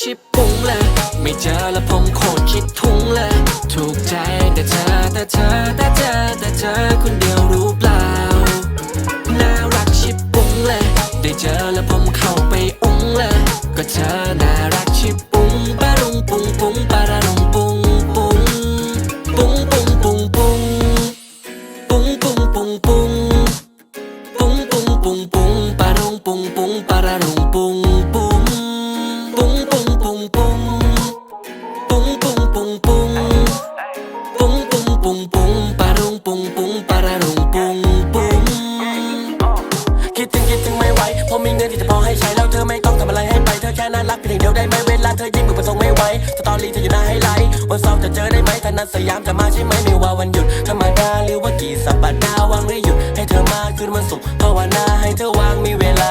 ชิบปุ้งเลยไม่เจอแล้วผมโคตรคิดทุ้งเลยถูกใจแต่เธอแต่เธอแต่เธอแต่เธอคนเดียวรู้เปล่าน่ารักชิบปุ้งเลยได้เจอแล้วผมเข้าไปอุ้งเลยก็เธอน่ารักชิบปุ้งปะรุงปุ้งปุ้งปะระรุงปุ้งปุ้งปุ้งปุ้งปุ้งปุ้งปุ้งปุ้งปุ้งปุ้งปุ้งปุ้งปุ้งปุ้งปะรุงปุ้งปุ้งปะระรุงปุ้งปุ้ง ปุงปุงปุงปุงปุงปุงปุ้งปะรุงปุงปุงปะระรุงปุงปุงคิดถึงคิดถึงไม่ไหวเพราะมีเงินที่จะพอให้ใช้แล้วเธอไม่ต้องทำอะไรให้ไปเธอแค่น่ารักเพียงเดียวได้ไหมเวลาเธอยิ้มมือประสงค์ไม่ไหวสตอรี่เธออยู่หน้าไฮไลท์วันเสาร์จะเจอได้ไหมถ้านัดสยามจะมาใช่ไหมไม่ว่าวันหยุดธรรมดาหรือว่ากี่สัปดาห์วางหรือหยุดให้เธอมาคืนวันศุกร์ภาวนาให้เธอวางมีเวลา